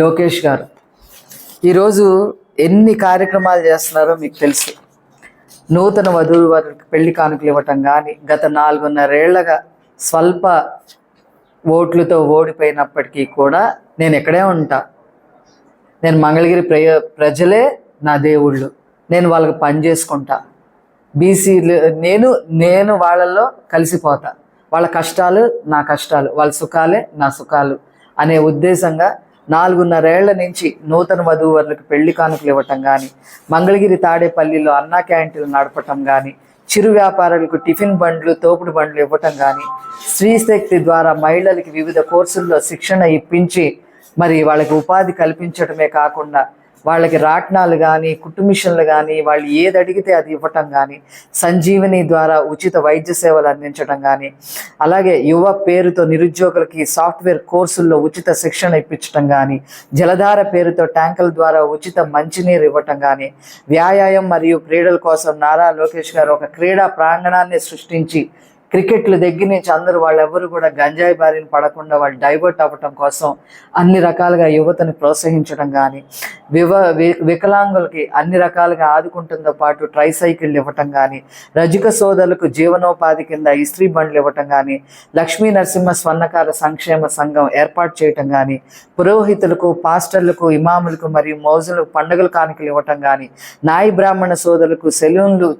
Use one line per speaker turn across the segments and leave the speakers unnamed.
లోకేష్ గారు. ఈరోజు ఎన్ని కార్యక్రమాలు చేస్తున్నారో మీకు తెలుసు. నూతన వధువు వారికి పెళ్ళి కానుకలు ఇవ్వటం కానీ గత నాలుగున్నరేళ్ళగా స్వల్ప ఓట్లతో ఓడిపోయినప్పటికీ కూడా నేను ఎక్కడే ఉంటా. నేను మంగళగిరి ప్రయ ప్రజలే నా దేవుళ్ళు. నేను వాళ్ళకి పని చేసుకుంటా. బీసీలు నేను నేను వాళ్ళల్లో కలిసిపోతా. వాళ్ళ కష్టాలు నా కష్టాలు వాళ్ళ సుఖాలే నా సుఖాలు అనే ఉద్దేశంగా నాలుగున్నరేళ్ళ నుంచి నూతన వధూవరులకు పెళ్ళి కానుకలు ఇవ్వటం కానీ మంగళగిరి తాడేపల్లిలో అన్నా క్యాంటీన్లు నడపటం కానీ చిరు వ్యాపారులకు టిఫిన్ బండ్లు తోపుడు బండ్లు ఇవ్వటం కానీ స్త్రీశక్తి ద్వారా మహిళలకి వివిధ కోర్సుల్లో శిక్షణ ఇప్పించి మరి వాళ్ళకి ఉపాధి కల్పించడమే కాకుండా వాళ్ళకి రాట్నాలు కానీ కుటుంబిషన్లు కానీ వాళ్ళు ఏది అడిగితే అది ఇవ్వటం కానీ సంజీవని ద్వారా ఉచిత వైద్య సేవలు అందించడం కానీ అలాగే యువ పేరుతో నిరుద్యోగులకి సాఫ్ట్వేర్ కోర్సుల్లో ఉచిత శిక్షణ ఇప్పించడం కానీ జలధార పేరుతో ట్యాంకుల ద్వారా ఉచిత మంచినీరు ఇవ్వటం కానీ వ్యాయామం మరియు క్రీడల కోసం నారా లోకేష్ గారు ఒక క్రీడా ప్రాంగణాన్ని సృష్టించి క్రికెట్ల దగ్గర నుంచి అందరూ వాళ్ళెవరు కూడా గంజాయి బారిన పడకుండా వాళ్ళు డైవర్ట్ అవ్వటం కోసం అన్ని రకాలుగా యువతని ప్రోత్సహించడం కానీ వివ వి- వికలాంగులకి అన్ని రకాలుగా ఆదుకుంటుందో పాటు ట్రైసైకిళ్ళు ఇవ్వటం కానీ రజక సోదరులకు జీవనోపాధి కింద ఇస్త్రీ బండ్లు ఇవ్వటం కానీ లక్ష్మీ నరసింహ స్వర్ణకార సంక్షేమ సంఘం ఏర్పాటు చేయటం కానీ పురోహితులకు పాస్టర్లకు ఇమాములకు మరియు మౌజులకు పండుగల కానుకలు ఇవ్వటం కానీ నాయి బ్రాహ్మణ సోదరులకు సెలూన్లు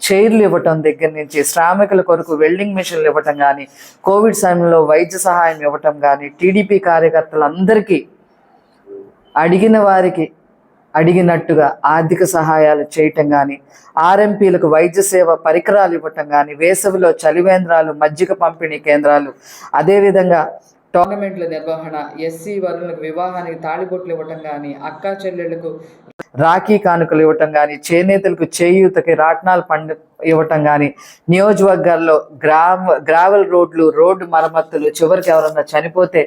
చైర్లు ఇవ్వటం దగ్గర నుంచి శ్రామికుల కొరకు వెల్డింగ్ మిషన్లు ఇవ్వటం కానీ కోవిడ్ సమయంలో వైద్య సహాయం ఇవ్వటం కానీ టీడీపీ కార్యకర్తలందరికీ అడిగిన వారికి అడిగినట్టుగా ఆర్థిక సహాయాలు చేయటం కానీ ఆర్ఎంపీలకు వైద్య సేవ పరికరాలు ఇవ్వటం కానీ వేసవిలో చలివేంద్రాలు మజ్జిగ పంపిణీ కేంద్రాలు అదేవిధంగా టోర్నమెంట్ల నిర్వహణ ఎస్సీ వరులకు వివాహానికి తాళిబొట్లు ఇవ్వటం కానీ అక్కా చెల్లెళ్ళకు రాఖీ కానుకలు ఇవ్వటం కానీ చేనేతలకు చేయూతకి రాట్నాలు పండు ఇవ్వటం కానీ నియోజకవర్గాల్లో గ్రామ గ్రావెల్ రోడ్లు రోడ్డు మరమ్మతులు చివరికి ఎవరన్నా చనిపోతే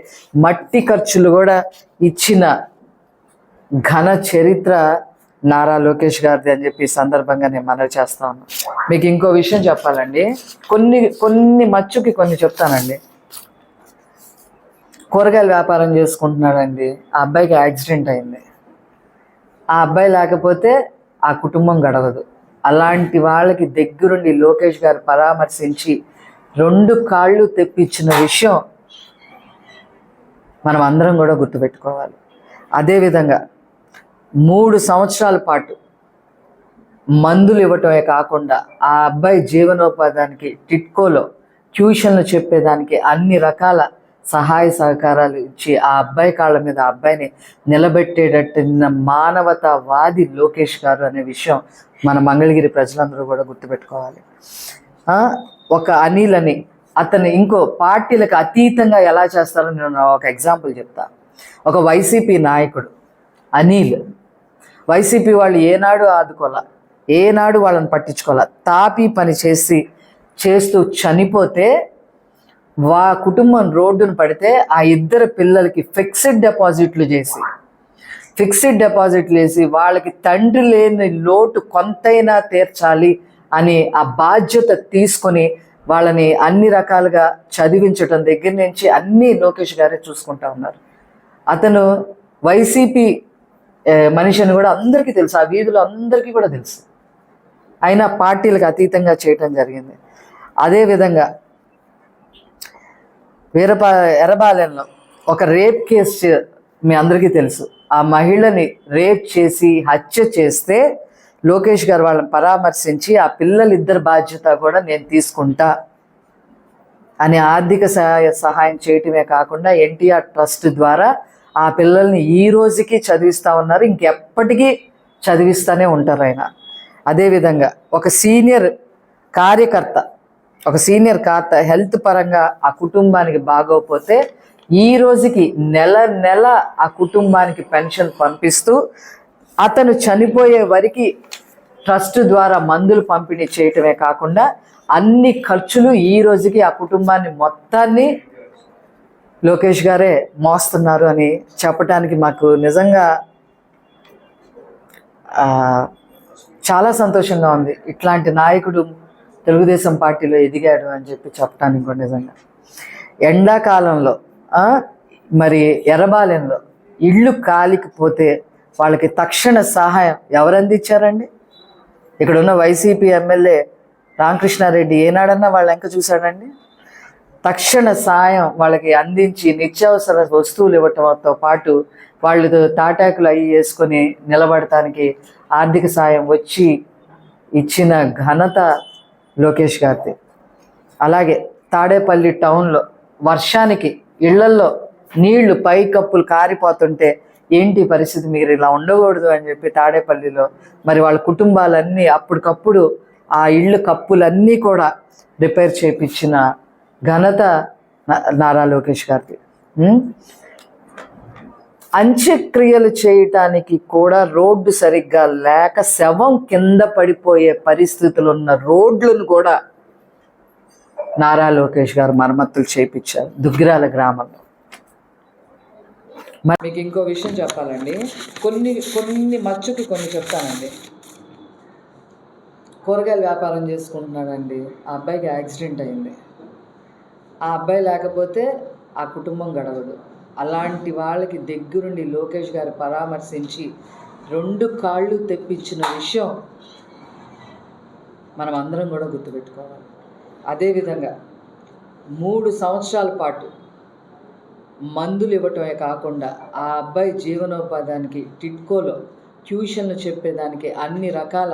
మట్టి ఖర్చులు కూడా ఇచ్చిన ఘన చరిత్ర నారా లోకేష్ గారిది అని చెప్పి సందర్భంగా నేను మనవి చేస్తా ఉన్నాను మీకు ఇంకో విషయం చెప్పాలండి. కొన్ని కొన్ని మచ్చుకి కొన్ని చెప్తానండి. కూరగాయల వ్యాపారం చేసుకుంటున్నాడండి. ఆ అబ్బాయికి యాక్సిడెంట్ అయింది. ఆ అబ్బాయి లేకపోతే ఆ కుటుంబం గడవదు. అలాంటి వాళ్ళకి దగ్గరుండి లోకేష్ గారు పరామర్శించి రెండు కాళ్ళు తెప్పించిన విషయం మనం అందరం కూడా గుర్తుపెట్టుకోవాలి. అదేవిధంగా మూడు సంవత్సరాల పాటు మందులు ఇవ్వటమే కాకుండా ఆ అబ్బాయి జీవనోపాధానికి టిట్కోలో ట్యూషన్లు చెప్పేదానికి అన్ని రకాల సహాయ సహకారాలు ఇచ్చి ఆ అబ్బాయి కాళ్ళ మీద ఆ అబ్బాయిని నిలబెట్టేటట్టు మానవతావాది లోకేష్ గారు అనే విషయం మన మంగళగిరి ప్రజలందరూ కూడా గుర్తుపెట్టుకోవాలి. ఒక అనిల్ అని అతను ఇంకో పార్టీలకు అతీతంగా ఎలా చేస్తారో నేను ఒక ఎగ్జాంపుల్ చెప్తా. ఒక వైసీపీ నాయకుడు అనిల్. వైసీపీ వాళ్ళు ఏనాడు ఆదుకోవాల? ఏనాడు వాళ్ళని పట్టించుకోవాల? తాపి పని చేసి చేస్తూ చనిపోతే వా కుటుంబం రోడ్డును పడితే ఆ ఇద్దరు పిల్లలకి ఫిక్స్డ్ డిపాజిట్లు చేసి ఫిక్స్డ్ డిపాజిట్లు వేసి వాళ్ళకి తండ్రి లేని లోటు కొంతైనా తీర్చాలి అని ఆ బాధ్యత తీసుకొని వాళ్ళని అన్ని రకాలుగా చదివించడం దగ్గర నుంచి అన్నీ లోకేష్ గారే చూసుకుంటా ఉన్నారు. అతను వైసీపీ మనిషి అని కూడా అందరికీ తెలుసు ఆ వీధిలో అందరికీ కూడా తెలుసు. అయినా పార్టీలకు అతీతంగా చేయటం జరిగింది. అదేవిధంగా వీరపా ఎర్రబాలెంలో ఒక రేప్ కేసు మీ అందరికీ తెలుసు. ఆ మహిళని రేప్ చేసి హత్య చేస్తే లోకేష్ గారు వాళ్ళని పరామర్శించి ఆ పిల్లలిద్దరి బాధ్యత కూడా నేను తీసుకుంటా అని ఆర్థిక సహాయ సహాయం చేయటమే కాకుండా ఎన్టీఆర్ ట్రస్ట్ ద్వారా ఆ పిల్లల్ని ఈ రోజుకి చదివిస్తూ ఉన్నారు. ఇంకెప్పటికీ చదివిస్తూనే ఉంటారు ఆయన. అదేవిధంగా ఒక సీనియర్ కార్యకర్త ఒక సీనియర్ ఖాతా హెల్త్ పరంగా ఆ కుటుంబానికి బాగోకపోతే ఈ రోజుకి నెల నెల ఆ కుటుంబానికి పెన్షన్ పంపిస్తూ అతను చనిపోయే వరకు ట్రస్ట్ ద్వారా మందులు పంపిణీ చేయటమే కాకుండా అన్ని ఖర్చులు ఈ రోజుకి ఆ కుటుంబాన్ని మొత్తాన్ని లోకేష్ గారే మోస్తున్నారు అని చెప్పడానికి మాకు నిజంగా చాలా సంతోషంగా ఉంది. ఇట్లాంటి నాయకుడు తెలుగుదేశం పార్టీలో ఎదిగాడు అని చెప్పి చెప్పడానికి కూడా నిజంగా. ఎండాకాలంలో మరి ఎర్రబాలెంలో ఇళ్ళు కాలికిపోతే వాళ్ళకి తక్షణ సహాయం ఎవరు అందించారండి? ఇక్కడ ఉన్న వైసీపీ ఎమ్మెల్యే రామకృష్ణారెడ్డి ఏనాడన్నా వాళ్ళ వెంక చూశాడండి? తక్షణ సాయం వాళ్ళకి అందించి నిత్యావసర వస్తువులు ఇవ్వటంతో పాటు వాళ్ళు తాటాకులు అవి వేసుకొని నిలబడటానికి ఆర్థిక సాయం వచ్చి ఇచ్చిన ఘనత లోకేష్ గారిది. అలాగే తాడేపల్లి టౌన్లో వర్షానికి ఇళ్ళల్లో నీళ్ళు పై కప్పులు కారిపోతుంటే ఏంటి పరిస్థితి? మీరు ఇలా ఉండకూడదు అని చెప్పి తాడేపల్లిలో మరి వాళ్ళ కుటుంబాలన్నీ అప్పటికప్పుడు ఆ ఇళ్ళు కప్పులన్నీ కూడా రిపేర్ చేయించిన ఘనత నారా లోకేష్ గారిది. అంత్యక్రియలు చేయటానికి కూడా రోడ్డు సరిగ్గా లేక శవం కింద పడిపోయే పరిస్థితులు ఉన్న రోడ్లను కూడా నారా లోకేష్ గారు మరమ్మతులు చేయించారు దుగ్గిరాల గ్రామంలో. మరి మీకు ఇంకో విషయం చెప్పాలండి. కొన్ని కొన్ని మచ్చుకి కొన్ని చెప్తానండి. కూరగాయల వ్యాపారం చేసుకుంటున్నాడండి. ఆ అబ్బాయికి యాక్సిడెంట్ అయింది. ఆ అబ్బాయి లేకపోతే ఆ కుటుంబం గడవదు. అలాంటి వాళ్ళకి దగ్గరుండి లోకేష్ గారు పరామర్శించి రెండు కాళ్ళు తెప్పించిన విషయం మనం అందరం కూడా గుర్తుపెట్టుకోవాలి. అదేవిధంగా మూడు సంవత్సరాల పాటు మందులు ఇవ్వటమే కాకుండా ఆ అబ్బాయి జీవనోపాధానికి టిట్కోలో ట్యూషన్లు చెప్పేదానికి అన్ని రకాల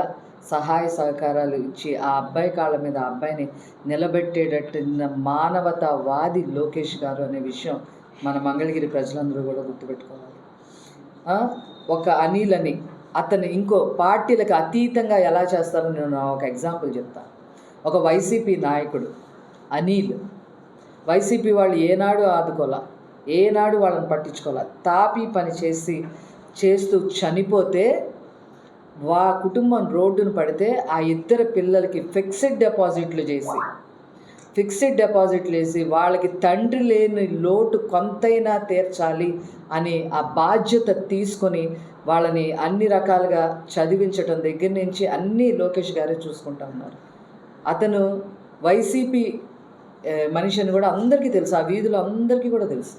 సహాయ సహకారాలు ఇచ్చి ఆ అబ్బాయి కాళ్ళ మీద ఆ అబ్బాయిని నిలబెట్టేటట్టు మానవతావాది లోకేష్ గారు అనే విషయం మన మంగళగిరి ప్రజలందరూ కూడా గుర్తుపెట్టుకోవాలి. ఒక అనిల్ అని అతను ఇంకో పార్టీలకు అతీతంగా ఎలా చేస్తారో నేను నా ఒక ఎగ్జాంపుల్ చెప్తాను ఒక వైసీపీ నాయకుడు అనిల్. వైసీపీ వాళ్ళు ఏనాడు ఆదుకోలే ఏనాడు వాళ్ళని పట్టించుకోలే. తాపి పని చేసి చేస్తూ చనిపోతే వా కుటుంబం రోడ్డును పడితే ఆ ఇద్దరు పిల్లలకి ఫిక్స్డ్ డిపాజిట్లు చేసి ఫిక్స్డ్ డిపాజిట్లు వేసి వాళ్ళకి తండ్రి లేని లోటు కొంతైనా తీర్చాలి అని ఆ బాధ్యత తీసుకొని వాళ్ళని అన్ని రకాలుగా చదివించటం దగ్గర నుంచి అన్నీ లోకేష్ గారే చూసుకుంటా ఉన్నారు. అతను వైసీపీ మనిషి అని కూడా అందరికీ తెలుసు ఆ వీధిలో అందరికీ కూడా తెలుసు.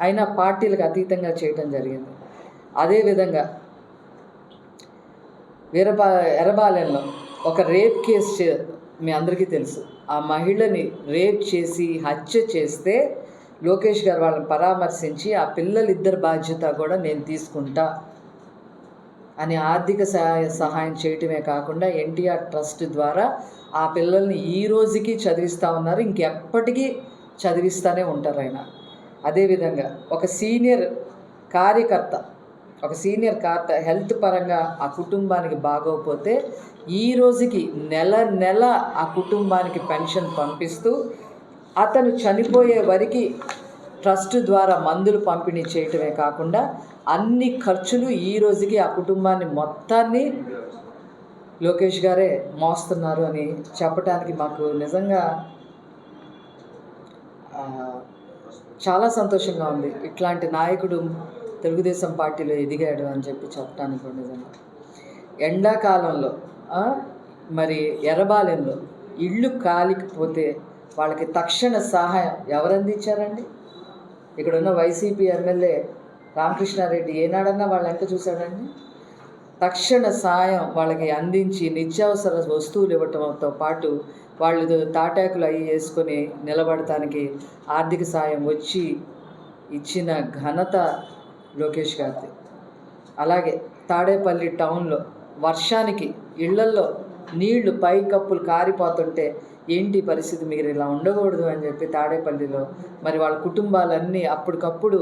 అయినా పార్టీలకు అతీతంగా చేయటం జరిగింది. అదేవిధంగా వీరబా ఎర్రబాలెంలో ఒక రేప్ కేసు చే- మీ అందరికీ తెలుసు. ఆ మహిళని రేప్ చేసి హత్య చేస్తే లోకేష్ గారు వాళ్ళని పరామర్శించి ఆ పిల్లలిద్దరి బాధ్యత కూడా నేను తీసుకుంటా అని ఆర్థిక సహాయ సహాయం చేయటమే కాకుండా ఎన్టీఆర్ ట్రస్ట్ ద్వారా ఆ పిల్లల్ని ఈ రోజుకి చదివిస్తూ ఉన్నారు. ఇంకెప్పటికీ చదివిస్తూనే ఉంటారు ఆయన. అదేవిధంగా ఒక సీనియర్ కార్యకర్త ఒక సీనియర్ కార్త హెల్త్ పరంగా ఆ కుటుంబానికి బాగోకపోతే ఈ రోజుకి నెల నెల ఆ కుటుంబానికి పెన్షన్ పంపిస్తూ అతను చనిపోయే వరకు ట్రస్ట్ ద్వారా మందులు పంపిణీ చేయటమే కాకుండా అన్ని ఖర్చులు ఈ రోజుకి ఆ కుటుంబాన్ని మొత్తాన్ని లోకేష్ గారే మోస్తున్నారు అని చెప్పడానికి మాకు నిజంగా చాలా సంతోషంగా ఉంది. ఇట్లాంటి నాయకుడు తెలుగుదేశం పార్టీలో ఎదిగాడు అని చెప్పి చెప్పడానికి నిజంగా ఎండాకాలంలో మరి ఎర్రబాలెంలో ఇళ్ళు కాలికపోతే వాళ్ళకి తక్షణ సహాయం ఎవరు అందించారండి ఇక్కడున్న వైసీపీ ఎమ్మెల్యే రామకృష్ణారెడ్డి ఏనాడన్నా వాళ్ళు ఎంత చూశాడండి? తక్షణ సాయం వాళ్ళకి అందించి నిత్యావసర వస్తువులు ఇవ్వటంతో పాటు వాళ్ళు తాటాకులు అవి వేసుకొని నిలబడటానికి ఆర్థిక సాయం వచ్చి ఇచ్చిన ఘనత లోకేష్ గారిది. అలాగే తాడేపల్లి టౌన్లో వర్షానికి ఇళ్ళల్లో నీళ్ళు పై కప్పులు కారిపోతుంటే ఏంటి పరిస్థితి? మీరు ఇలా ఉండకూడదు అని చెప్పి తాడేపల్లిలో మరి వాళ్ళ కుటుంబాలన్నీ అప్పటికప్పుడు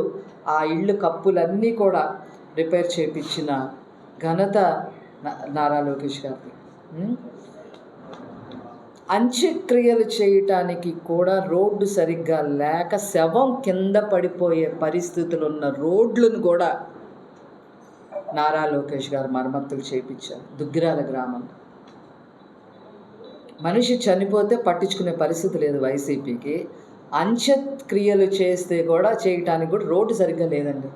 ఆ ఇళ్ళు కప్పులన్నీ కూడా రిపేర్ చేయించిన ఘనత నా- నారా లోకేష్ గారికి అంత్యక్రియలు చేయటానికి కూడా రోడ్డు సరిగ్గా లేక శవం కింద పడిపోయే పరిస్థితులు ఉన్న రోడ్లను కూడా నారా లోకేష్ గారు మరమ్మతులు చేయించారు దుగ్గిరాల గ్రామంలో మనిషి చనిపోతే పట్టించుకునే పరిస్థితి లేదు వైసీపీకి. అంత్యక్రియలు చేస్తే కూడా చేయటానికి కూడా రోడ్డు సరిగ్గా లేదండి.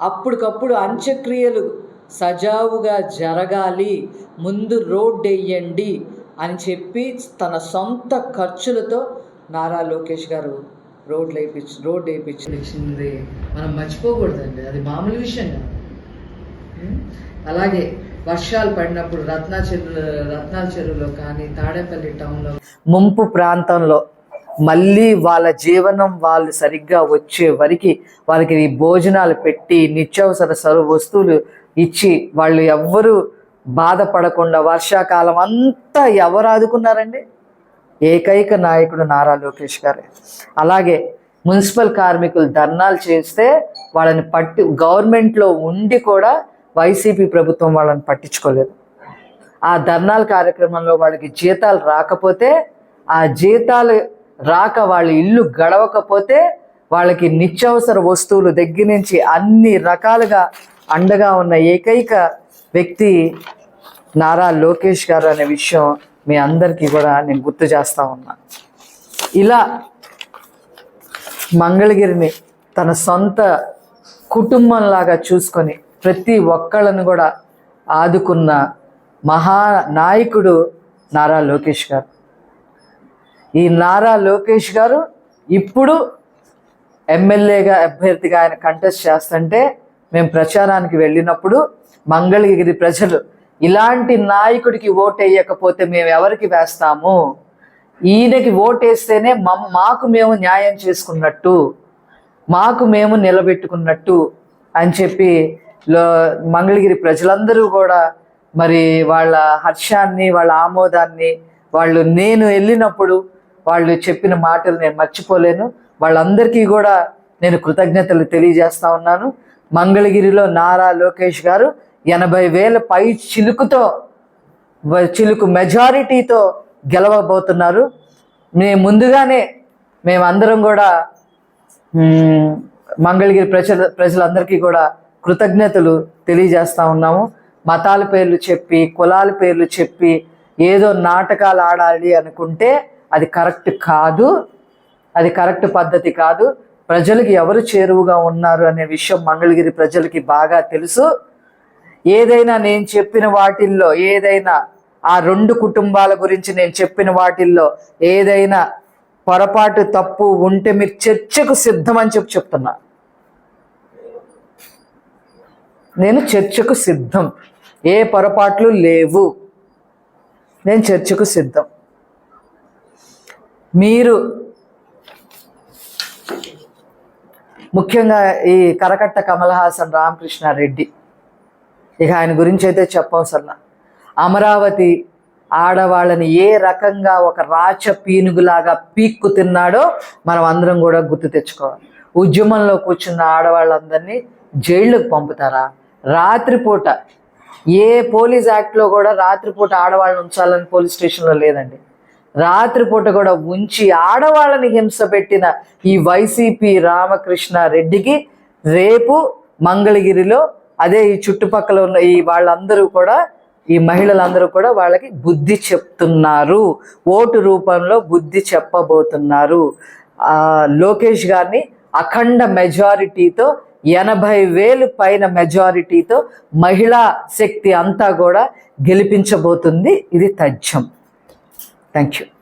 అప్పటికప్పుడు అంత్యక్రియలు సజావుగా జరగాలి. ముందు రోడ్డు వేయండి అని చెప్పి తన సొంత ఖర్చులతో నారా లోకేష్ గారు రోడ్లు వేయించి రోడ్డు వేయించి ఇచ్చింది మనం మర్చిపోకూడదండి. అది మామూలు విషయం కాదు? అలాగే వర్షాలు పడినప్పుడు రత్నా చెరువు రత్నాల చెరువులో కానీ తాడేపల్లి టౌన్లో ముంపు ప్రాంతంలో మళ్ళీ వాళ్ళ జీవనం వాళ్ళు సరిగ్గా వచ్చే వరకు వాళ్ళకి భోజనాలు పెట్టి నిత్యావసర సరు వస్తువులు ఇచ్చి వాళ్ళు ఎవ్వరూ బాధపడకుండా వర్షాకాలం అంతా ఎవరు ఆదుకున్నారండి? ఏకైక నాయకుడు నారా లోకేష్ గారే. అలాగే మున్సిపల్ కార్మికులు ధర్నాలు చేస్తే వాళ్ళని పట్టి గవర్నమెంట్లో ఉండి కూడా వైసీపీ ప్రభుత్వం వాళ్ళని పట్టించుకోలేదు. ఆ ధర్నాల కార్యక్రమంలో వాళ్ళకి జీతాలు రాకపోతే ఆ జీతాలు రాక వాళ్ళ ఇల్లు గడవకపోతే వాళ్ళకి నిత్యావసర వస్తువులు దగ్గర నుంచి అన్ని రకాలుగా అండగా ఉన్న ఏకైక వ్యక్తి నారా లోకేష్ గారు అనే విషయం మీ అందరికీ కూడా నేను గుర్తు చేస్తా ఉన్నా. ఇలా మంగళగిరిని తన సొంత కుటుంబంలాగా చూసుకొని ప్రతి ఒక్కళ్ళను కూడా ఆదుకున్న మహా నాయకుడు నారా లోకేష్ గారు. ఈ నారా లోకేష్ గారు ఇప్పుడు ఎమ్మెల్యేగా అభ్యర్థిగా ఆయన కంటెస్ట్ చేస్తుంటే మేము ప్రచారానికి వెళ్ళినప్పుడు మంగళగిరి ప్రజలు ఇలాంటి నాయకుడికి ఓటేయకపోతే వేయకపోతే మేము ఎవరికి వేస్తాము? ఈయనకి ఓటేస్తేనే మమ్ మాకు మేము న్యాయం చేసుకున్నట్టు మాకు మేము నిలబెట్టుకున్నట్టు అని చెప్పి లో మంగళగిరి ప్రజలందరూ కూడా మరి వాళ్ళ హర్షాన్ని వాళ్ళ ఆమోదాన్ని వాళ్ళు నేను వెళ్ళినప్పుడు వాళ్ళు చెప్పిన మాటలు నేను మర్చిపోలేను. వాళ్ళందరికీ కూడా నేను కృతజ్ఞతలు తెలియజేస్తా ఉన్నాను. మంగళగిరిలో నారా లోకేష్ గారు ఎనభై వేల పై చిలుకుతో చిలుకు మెజారిటీతో గెలవబోతున్నారు. మేము ముందుగానే మేమందరం కూడా మంగళగిరి ప్రజల ప్రజలందరికీ కూడా కృతజ్ఞతలు తెలియజేస్తా ఉన్నాము. మతాల పేర్లు చెప్పి కులాల పేర్లు చెప్పి ఏదో నాటకాలు ఆడాలి అనుకుంటే అది కరెక్ట్ కాదు. అది కరెక్ట్ పద్ధతి కాదు. ప్రజలకు ఎవరు చేరువుగా ఉన్నారు అనే విషయం మంగళగిరి ప్రజలకి బాగా తెలుసు. ఏదైనా నేను చెప్పిన వాటిల్లో ఏదైనా ఆ రెండు కుటుంబాల గురించి నేను చెప్పిన వాటిల్లో ఏదైనా పొరపాటు తప్పు ఉంటే మీరు చర్చకు సిద్ధమని చెప్పి చెప్తున్నా. నేను చర్చకు సిద్ధం. ఏ పొరపాట్లు లేవు. నేను చర్చకు సిద్ధం. మీరు ముఖ్యంగా ఈ కరకట్ట కమల్ హాసన్ రామకృష్ణారెడ్డి. ఇక ఆయన గురించి అయితే చెప్పవసరం అమరావతి ఆడవాళ్ళని ఏ రకంగా ఒక రాచ పీనుగులాగా పీక్కు తిన్నాడో మనం అందరం కూడా గుర్తు తెచ్చుకోవాలి. ఉద్యమంలో కూర్చున్న ఆడవాళ్ళందరినీ జైళ్ళకు పంపుతారా? రాత్రిపూట ఏ పోలీస్ యాక్ట్లో కూడా రాత్రిపూట ఆడవాళ్ళని ఉంచాలని పోలీస్ స్టేషన్లో లేదండి. రాత్రిపూట కూడా ఉంచి ఆడవాళ్ళని హింస పెట్టిన ఈ వైసీపీ రామకృష్ణ రెడ్డికి రేపు మంగళగిరిలో అదే ఈ చుట్టుపక్కల ఉన్న ఈ వాళ్ళందరూ కూడా ఈ మహిళలందరూ కూడా వాళ్ళకి బుద్ధి చెప్తున్నారు. ఓటు రూపంలో బుద్ధి చెప్పబోతున్నారు. లోకేష్ గారిని అఖండ మెజారిటీతో ఎనభై వేలు పైన మెజారిటీతో మహిళా శక్తి అంతా కూడా గెలిపించబోతుంది. ఇది తథ్యం. Thank you.